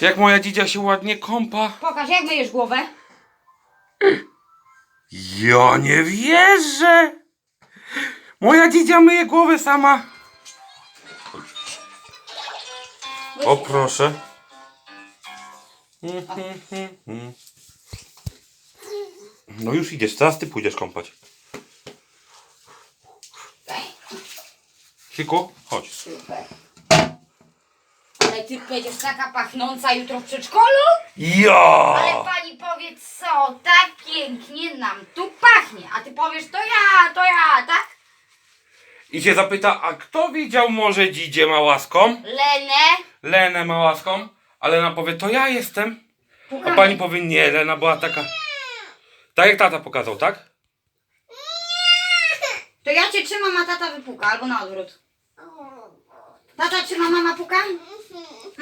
Jak moja dzidzia się ładnie kąpa. Pokaż, jak myjesz głowę. Ja nie wierzę! Moja dzidzia myje głowę sama. O proszę. No już idziesz, teraz ty pójdziesz kąpać. Siku, chodź. Super. Ale ty będziesz taka pachnąca jutro w przedszkolu? Ja! Ale pani powie co, tak pięknie nam tu pachnie. A ty powiesz to ja, to ja, tak? I się zapyta, a kto widział może dzidzie małaską? Lenę. Lenę małaską? A Lena powie, to ja jestem. A Pukamy. pani powie, nie, Lena była taka... Tak jak tata pokazał, tak? To ja cię trzymam, a tata wypuka, albo na odwrót. Tata trzyma, mama puka? Mm-hmm.